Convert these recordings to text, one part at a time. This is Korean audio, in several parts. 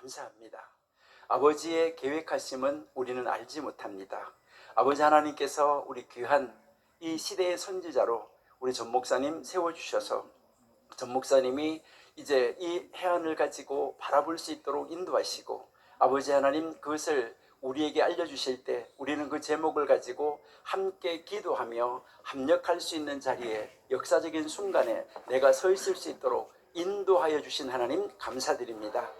감사합니다. 아버지의 계획하심은 우리는 알지 못합니다. 아버지 하나님께서 우리 귀한 이 시대의 선지자로 우리 전 목사님 세워주셔서 전 목사님이 이제 이 해안을 가지고 바라볼 수 있도록 인도하시고 아버지 하나님 그것을 우리에게 알려주실 때 우리는 그 제목을 가지고 함께 기도하며 합력할 수 있는 자리에 역사적인 순간에 내가 서 있을 수 있도록 인도하여 주신 하나님 감사드립니다.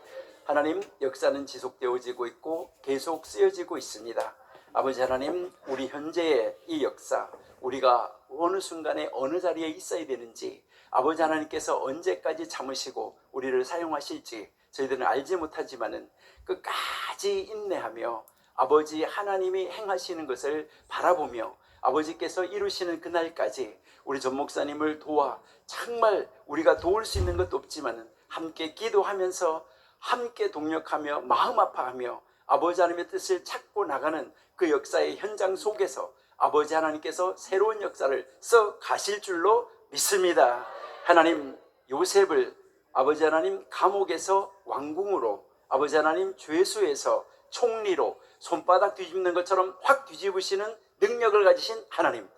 하나님 역사는 지속되어지고 있고 계속 쓰여지고 있습니다. 아버지 하나님 우리 현재의 이 역사 우리가 어느 순간에 어느 자리에 있어야 되는지 아버지 하나님께서 언제까지 참으시고 우리를 사용하실지 저희들은 알지 못하지만은 끝까지 인내하며 아버지 하나님이 행하시는 것을 바라보며 아버지께서 이루시는 그날까지 우리 전 목사님을 도와 정말 우리가 도울 수 있는 것도 없지만은 함께 기도하면서 함께 동력하며 마음 아파하며 아버지 하나님의 뜻을 찾고 나가는 그 역사의 현장 속에서 아버지 하나님께서 새로운 역사를 써 가실 줄로 믿습니다. 하나님 요셉을 아버지 하나님 감옥에서 왕궁으로 아버지 하나님 죄수에서 총리로 손바닥 뒤집는 것처럼 확 뒤집으시는 능력을 가지신 하나님.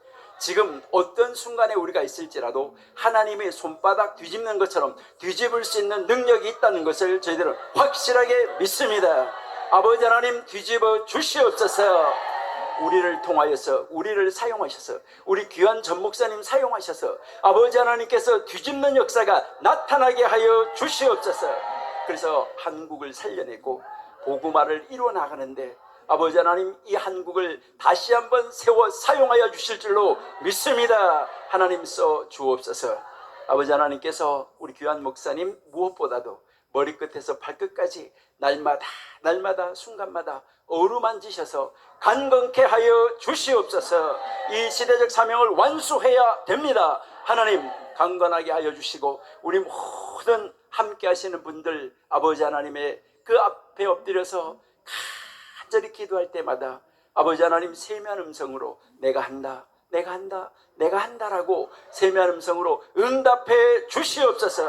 지금 어떤 순간에 우리가 있을지라도 하나님의 손바닥 뒤집는 것처럼 뒤집을 수 있는 능력이 있다는 것을 저희들은 확실하게 믿습니다. 아버지 하나님 뒤집어 주시옵소서. 우리를 통하여서 우리를 사용하셔서 우리 귀한 전 목사님 사용하셔서 아버지 하나님께서 뒤집는 역사가 나타나게 하여 주시옵소서. 그래서 한국을 살려내고 복음화를 이루어 나가는데 아버지 하나님 이 한국을 다시 한번 세워 사용하여 주실 줄로 믿습니다. 하나님 써 주옵소서. 아버지 하나님께서 우리 귀한 목사님 무엇보다도 머리끝에서 발끝까지 날마다 날마다 순간마다 어루만지셔서 간건케 하여 주시옵소서. 이 시대적 사명을 완수해야 됩니다. 하나님 강건하게 하여 주시고 우리 모든 함께 하시는 분들 아버지 하나님의 그 앞에 엎드려서 간절히 기도할 때마다 아버지 하나님 세미한 음성으로 내가 한다 내가 한다 내가 한다라고 세미한 음성으로 응답해 주시옵소서.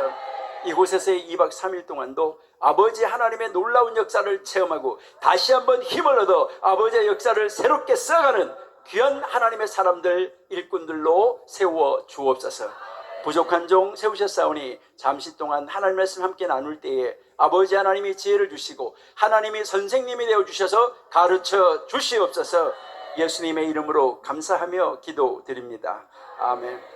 이곳에서의 2박 3일 동안도 아버지 하나님의 놀라운 역사를 체험하고 다시 한번 힘을 얻어 아버지의 역사를 새롭게 써가는 귀한 하나님의 사람들 일꾼들로 세워 주옵소서 부족한 종 세우셨사오니 잠시 동안 하나님 말씀 함께 나눌 때에 아버지 하나님이 지혜를 주시고 하나님이 선생님이 되어 주셔서 가르쳐 주시옵소서 예수님의 이름으로 감사하며 기도드립니다. 아멘.